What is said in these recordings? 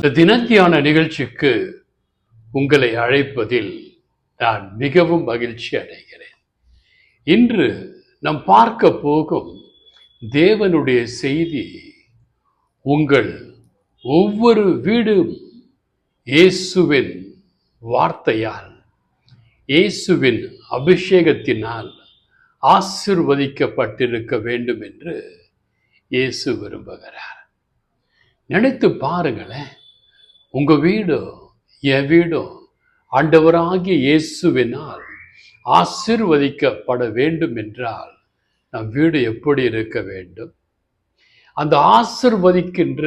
இந்த தினத்தியான நிகழ்ச்சிக்கு உங்களை அழைப்பதில் நான் மிகவும் மகிழ்ச்சி அடைகிறேன். இன்று நாம் பார்க்க போகும் தேவனுடைய செய்தி உங்கள் ஒவ்வொரு வீடும் இயேசுவின் வார்த்தையால் இயேசுவின் அபிஷேகத்தினால் ஆசிர்வதிக்கப்பட்டிருக்க வேண்டும் என்று இயேசு விரும்புகிறார். நினைத்து பாருங்களேன் உங்கள் வீடோ என் வீடோ ஆண்டவராகிய இயேசுவினால் ஆசிர்வதிக்கப்பட வேண்டும் என்றால் நம் வீடு எப்படி இருக்க வேண்டும்? அந்த ஆசிர்வதிக்கின்ற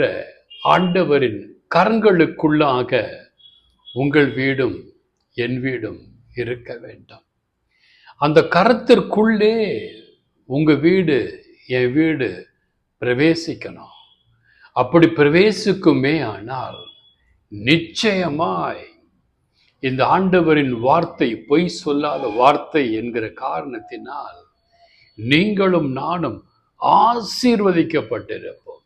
ஆண்டவரின் கரங்களுக்குள்ளாக உங்கள் வீடும் என் வீடும் இருக்க வேண்டும். அந்த கரத்திற்குள்ளே உங்கள் வீடு என் வீடு பிரவேசிக்கணும். அப்படி பிரவேசிக்குமே ஆனால் நிச்சயமாய். இந்த ஆண்டவரின் வார்த்தை பொய் சொல்லாத வார்த்தை என்கிற காரணத்தினால் நீங்களும் நானும் ஆசீர்வதிக்கப்பட்டிருப்போம்.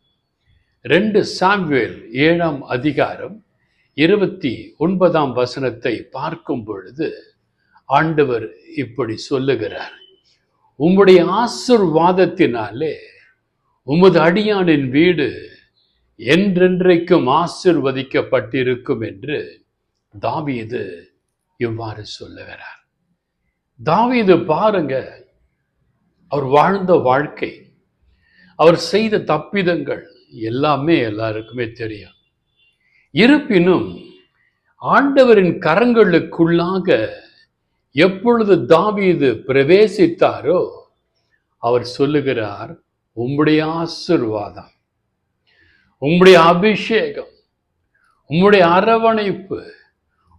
ரெண்டு சாம்வேல் ஏழாம் அதிகாரம் இருபத்தி ஒன்பதாம் வசனத்தை பார்க்கும் பொழுது ஆண்டவர் இப்படி சொல்லுகிறார். உம்முடைய ஆசிர்வாதத்தினாலே உமது அடியானின் வீடு என்றென்றைக்கும் ஆசிர்வதிக்கப்பட்டிருக்கும் என்று தாவீது இவ்வாறு சொல்லுகிறார். தாவீது பாருங்க அவர் வாழ்ந்த வாழ்க்கை அவர் செய்த தப்பிதங்கள் எல்லாமே எல்லாருக்குமே தெரியும். இருப்பினும் ஆண்டவரின் கரங்களுக்குள்ளாக எப்பொழுது தாவீது பிரவேசித்தாரோ அவர் சொல்லுகிறார் உம்முடைய ஆசிர்வாதம் உம்முடைய அபிஷேகம் உம்முடைய அரவணைப்பு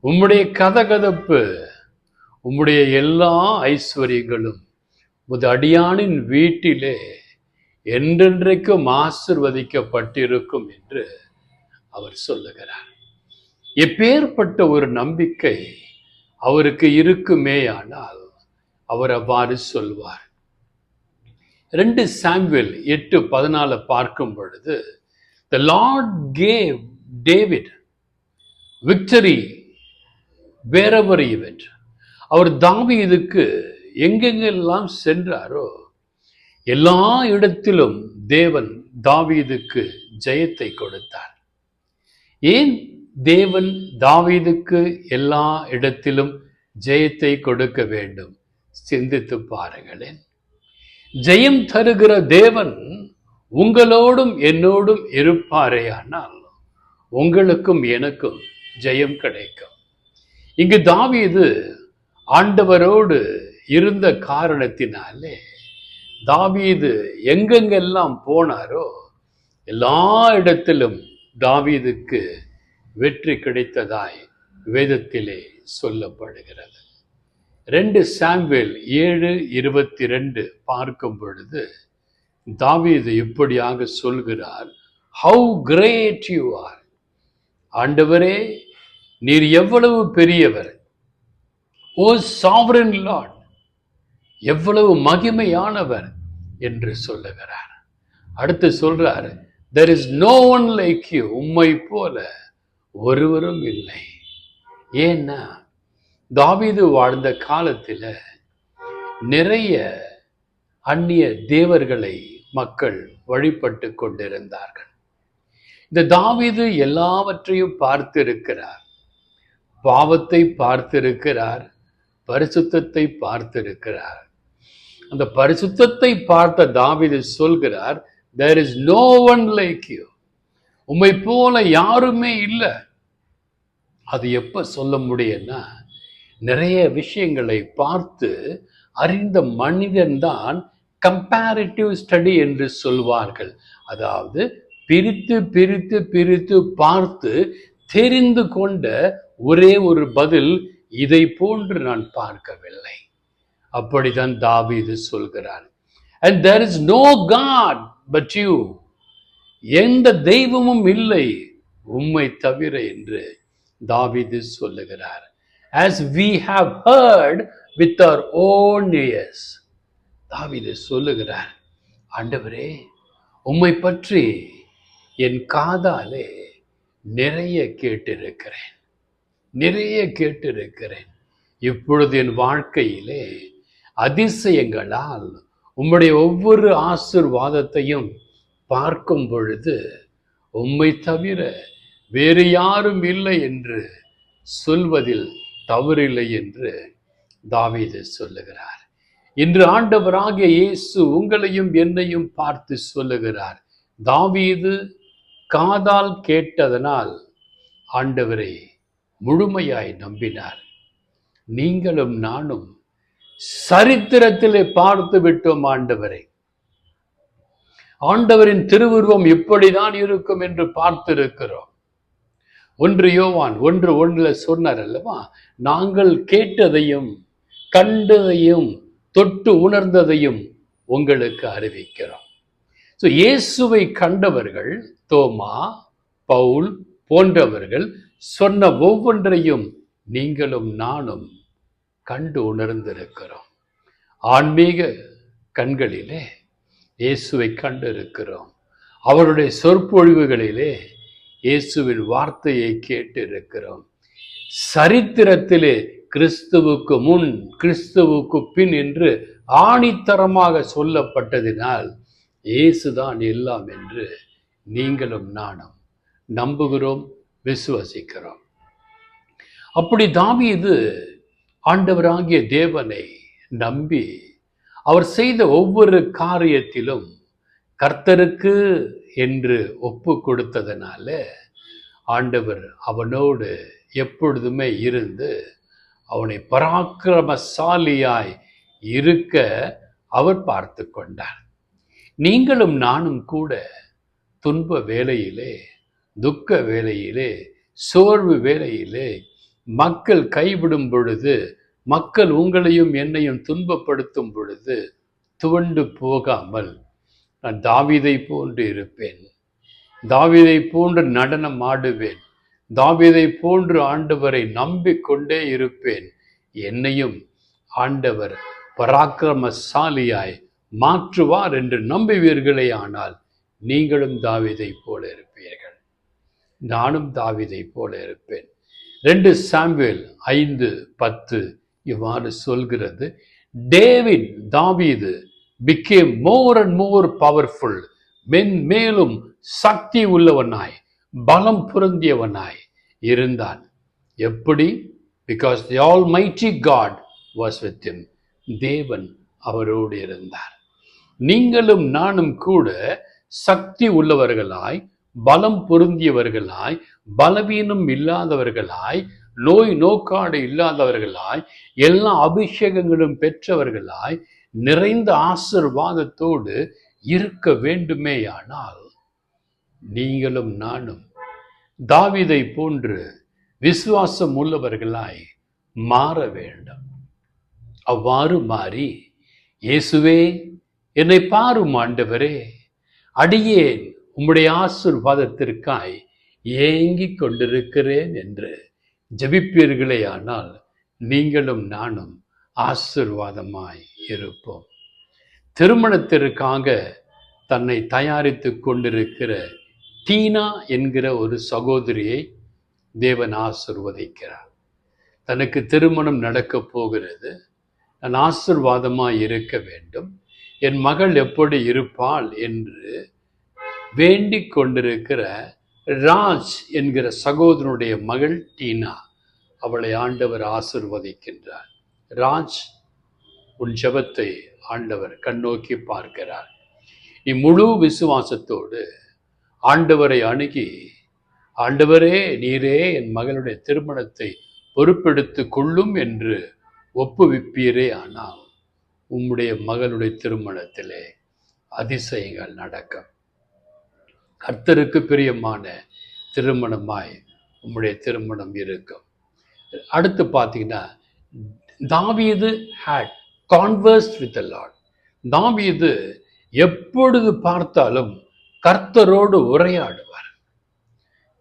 உம்முடைய கதகதப்பு உம்முடைய எல்லா ஐஸ்வர்யங்களும் உமது அடியானின் வீட்டிலே என்றென்றைக்கும் ஆசிர்வதிக்கப்பட்டிருக்கும் என்று அவர் சொல்லுகிறார். எப்பேற்பட்ட ஒரு நம்பிக்கை அவருக்கு இருக்குமேயானால் அவர் அவ்வாறு சொல்வார். ரெண்டு சாம்வெல் எட்டு பதினால பார்க்கும் பொழுது the Lord gave David victory wherever he went அவர் தாவீதுக்கு எங்கெங்கெல்லாம் சென்றாரோ எல்லா இடத்திலும் தேவன் தாவீதுக்கு ஜெயத்தை கொடுத்தார். ஏன் தேவன் தாவீதுக்கு எல்லா இடத்திலும் ஜெயத்தை கொடுக்க வேண்டும்? சிந்தித்து பாருங்களேன். ஜெயம் தருகிற தேவன் உங்களோடும் என்னோடும் இருப்பாரேயானால் உங்களுக்கும் எனக்கும் ஜெயம் கிடைக்கும். இங்கு தாவீது ஆண்டவரோடு இருந்த காரணத்தினாலே தாவீது எங்கெங்கெல்லாம் போனாரோ எல்லா இடத்திலும் தாவீதுக்கு வெற்றி கிடைத்ததாய் வேதத்திலே சொல்லப்படுகிறது. ரெண்டு சாம்பிள் ஏழு இருபத்தி ரெண்டு பார்க்கும் பொழுது தாவீது இப்படியாக சொல்கிறார் ஹவு கிரேட் யூ ஆர் ஆண்டவரே நீர் எவ்வளவு பெரியவர். ஓ சாவரன் லார்ட் எவ்வளவு மகிமையானவர் என்று சொல்லுகிறார். அடுத்து சொல்றார் there is no one like you உம்மை போல ஒருவரும் இல்லை. ஏன்னா தாவீது வாழ்ந்த காலத்தில் நிறைய அந்நிய தேவர்களை மக்கள் வழிபட்டு கொண்டிருந்தார்கள். இந்த தாவிது எல்லாவற்றையும் பார்த்திருக்கிறார். பாவத்தை பார்த்திருக்கிறார். பரிசுத்தத்தை பார்த்திருக்கிறார். அந்த பரிசுத்தத்தை பார்த்த தாவிது சொல்கிறார் there is no one like you உண்மை போல யாருமே இல்லை. அது எப்ப சொல்ல முடியும்னா நிறைய விஷயங்களை பார்த்து அறிந்த மனிதன்தான் கம்பேரிட்டிவ் ஸ்டடி என்று சொல்வார்கள். அதாவது பிரித்து பிரித்து பிரித்து பார்த்து தெரிந்து கொண்ட ஒரே ஒரு பதில் இதை போன்று நான் பார்க்கவில்லை. அப்படிதான் தாவீது சொல்கிறார். And there is no god but you எந்த தெய்வமும் இல்லை உம்மை தவிர என்று தாவிது சொல்லுகிறார். As we have heard with our own ears தாவிது சொல்லுகிறார் ஆண்டவரே உம்மை பற்றி என் காதாலே நிறைய கேட்டிருக்கிறேன் நிறைய கேட்டிருக்கிறேன். இப்பொழுது என் வாழ்க்கையிலே அதிசயங்களால் உம்முடைய ஒவ்வொரு ஆசிர்வாதத்தையும் பார்க்கும் பொழுது உம்மை தவிர வேறு யாரும் இல்லை என்று சொல்வதில் தவறில்லை என்று தாவீது சொல்லுகிறார். இன்று ஆண்டவராகிய இயேசு உங்களையும் என்னையும் பார்த்து சொல்லுகிறார். தாவீது காதால் கேட்டதனால் ஆண்டவரை முழுமையாய் நம்பினார். நீங்களும் நானும் சரித்திரத்திலே பார்த்து விட்டோம் ஆண்டவரை. ஆண்டவரின் திருவுருவம் இப்படிதான் இருக்கும் என்று பார்த்திருக்கிறோம். ஒன்று யோவான் ஒன்று ஒன்றுல சொன்னார் அல்லவா? நாங்கள் கேட்டதையும் கண்டதையும் தொட்டு உணர்ந்ததையும் உங்களுக்கு அறிவிக்கிறோம். ஸோ இயேசுவை கண்டவர்கள் தோமா பவுல் போன்றவர்கள் சொன்ன ஒவ்வொன்றையும் நீங்களும் நானும் கண்டு உணர்ந்திருக்கிறோம். ஆன்மீக கண்களிலே இயேசுவை கண்டிருக்கிறோம். அவருடைய சொற்பொழிவுகளிலே இயேசுவின் வார்த்தையை கேட்டு இருக்கிறோம் சரித்திரத்திலே கிறிஸ்துவுக்கு முன் கிறிஸ்துவுக்கு பின் என்று ஆணித்தரமாக சொல்லப்பட்டதினால் இயேசுதான் எல்லாம் என்று நீங்களும் நானும் நம்புகிறோம் விசுவசிக்கிறோம். அப்படி தாவீது ஆண்டவராகிய தேவனை நம்பி அவர் செய்த ஒவ்வொரு காரியத்திலும் கர்த்தருக்கு என்று ஒப்பு கொடுத்ததனால ஆண்டவர் அவனோடு எப்பொழுதுமே இருந்து அவனை பராக்கிரமசாலியாய் இருக்க அவர் பார்த்து கொண்டார். நீங்களும் நானும் கூட துன்ப வேலையிலே துக்க வேலையிலே சோர்வு வேலையிலே மக்கள் கைவிடும் பொழுது மக்கள் உங்களையும் என்னையும் துன்பப்படுத்தும் பொழுது துவண்டு போகாமல் நான் தாவிதை போன்று இருப்பேன். தாவிதை போன்று நடனம் ஆடுவேன். தாவிதை போன்று ஆண்டவரை நம்பிக்கொண்டே இருப்பேன். என்னையும் ஆண்டவர் பராக்கிரமசாலியாய் மாற்றுவார் என்று நம்புவீர்களே ஆனால் நீங்களும் தாவிதை போல இருப்பீர்கள். நானும் தாவிதை போல இருப்பேன். ரெண்டு சாம்வேல் ஐந்து பத்து இவ்வாறு சொல்கிறது டேவிட் தாவீது became more and more powerful மென்மேலும் சக்தி உள்ளவனாய் பலம் பொருந்தியவனாய் இருந்தான். எப்படி? Because the almighty God was with him தேவன் அவரோடு இருந்தார். நீங்களும் நானும் கூட சக்தி உள்ளவர்களாய் பலம் பொருந்தியவர்களாய் பலவீனம் இல்லாதவர்களாய் நோய் நோக்காடு இல்லாதவர்களாய் எல்லா அபிஷேகங்களும் பெற்றவர்களாய் நிறைந்த ஆசிர்வாதத்தோடு இருக்க வேண்டுமேயானால் நீங்களும் நானும் தாவிதை போன்று விசுவாசம் உள்ளவர்களாய் மாற வேண்டும். அவ்வாறு மாறி இயேசுவே என்னை பாரும் ஆண்டவரே அடியேன் உம்முடைய ஆசிர்வாதத்திற்காய் ஏங்கிக் கொண்டிருக்கிறேன் என்று ஜபிப்பீர்களே ஆனால் நீங்களும் நானும் ஆசிர்வாதமாய் இருப்போம். திருமணத்திற்காக தன்னை தயாரித்து கொண்டிருக்கிற டீனா என்கிற ஒரு சகோதரியை தேவன் ஆசிர்வதிக்கிறார். தனக்கு திருமணம் நடக்கப் போகிறது. நான் ஆசிர்வாதமாக இருக்க வேண்டும். என் மகள் எப்படி இருப்பாள் என்று வேண்டிக் கொண்டிருக்கிற ராஜ் என்கிற சகோதரனுடைய மகள் டீனா அவளை ஆண்டவர் ஆசிர்வதிக்கின்றார். ராஜ் உன் ஜெபத்தை ஆண்டவர் கண்ணோக்கி பார்க்கிறார். நீ முழு விசுவாசத்தோடு ஆண்டவரை அணுகி ஆண்டவரே நீரே என் மகளுடைய திருமணத்தை பொறுப்பெடுத்து கொள்ளும் என்று ஒப்புவிப்பீரே ஆனால் உம்முடைய மகளுடைய திருமணத்திலே அதிசயங்கள் நடக்கும். கர்த்தருக்கு பிரியமான திருமணமாய் உம்முடைய திருமணம் இருக்கும். அடுத்து பார்த்தீங்கன்னா தாவீது ஹேட் கான்வர்ஸ் வித் லார்ட் தாவீது எப்பொழுது பார்த்தாலும் கர்த்தரோடு உரையாடுவார்.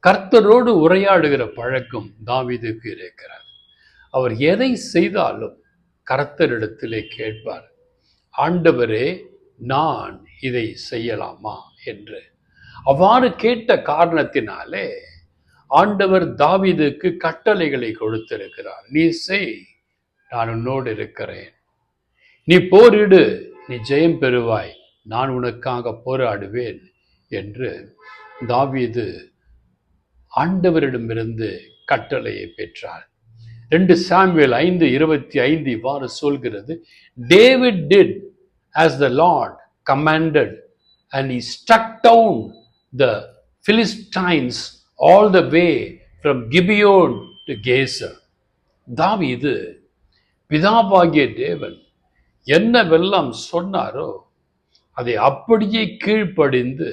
கர்த்தரோடு உரையாடுகிற பழக்கம் தாவிதுக்கு இருக்கிறார் அவர் எதை செய்தாலும் கர்த்தரிடத்திலே கேட்பார் ஆண்டவரே நான் இதை செய்யலாமா? என்று. அவ்வாறு கேட்ட காரணத்தினாலே ஆண்டவர் தாவிதுக்கு கட்டளைகளை கொடுத்திருக்கிறார் நீ செய் நான் உன்னோடு இருக்கிறேன். நீ போரிடு நீ ஜெயம் பெறுவாய் நான் உனக்காக போராடுவேன். என்று தாவீது ஆண்டவரிடமிருந்து கட்டளையை பெற்றார் ரெண்டு சாம்வேல் ஐந்து இருபத்தி ஐந்து இவ்வாறு சொல்கிறது David did as the lord commanded and he down the the all the way from from to Gezer Gezer. தாவீது பிதாபாகிய தேவன் என்னவெல்லாம் சொன்னாரோ அதை அப்படியே கீழ்ப்படிந்து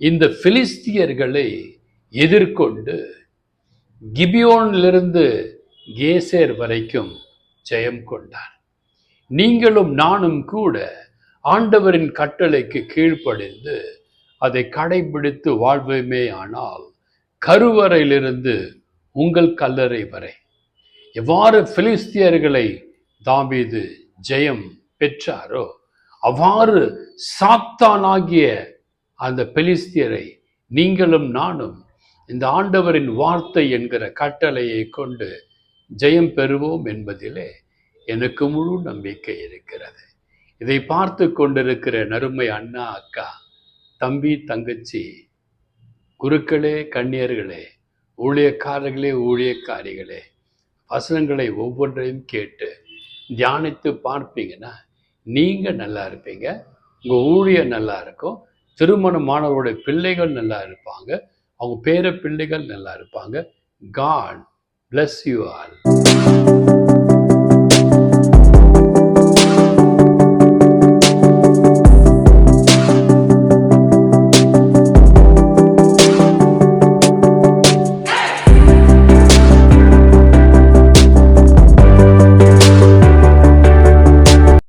இந்த பிலிஸ்தியர்களை எதிர்கொண்டு கிபியோனிலிருந்து கேசேர் வரைக்கும் ஜெயம் கொண்டார். நீங்களும் நானும் கூட ஆண்டவரின் கட்டளைக்கு கீழ்ப்படிந்து அதை கடைபிடித்து வாழ்வோமே ஆனால் கருவறையிலிருந்து உங்கள் கல்லறை வரை. எவ்வாறு பிலிஸ்தியர்களை தாவீது ஜெயம் பெற்றாரோ அவ்வாறு சாத்தானாகிய அந்த பெலிஸ்தியரை நீங்களும் நானும் இந்த ஆண்டவரின் வார்த்தை என்கிற கட்டளையை கொண்டு ஜெயம் பெறுவோம் என்பதிலே எனக்கு முழு நம்பிக்கை இருக்கிறது. இதை பார்த்து கொண்டிருக்கிற நறுமை அண்ணா அக்கா தம்பி தங்கச்சி குருக்களே கண்ணியர்களே ஊழியக்காரர்களே ஊழியக்காரிகளே வசனங்களை ஒவ்வொன்றையும் கேட்டு தியானித்து பார்ப்பீங்கன்னா நீங்கள் நல்லா இருப்பீங்க. உங்கள் ஊழியர் நல்லா இருக்கும். திருமணமானவருடைய பிள்ளைகள் நல்லா இருப்பாங்க. அவங்க பேர பிள்ளைகள் நல்லா இருப்பாங்க. God bless you all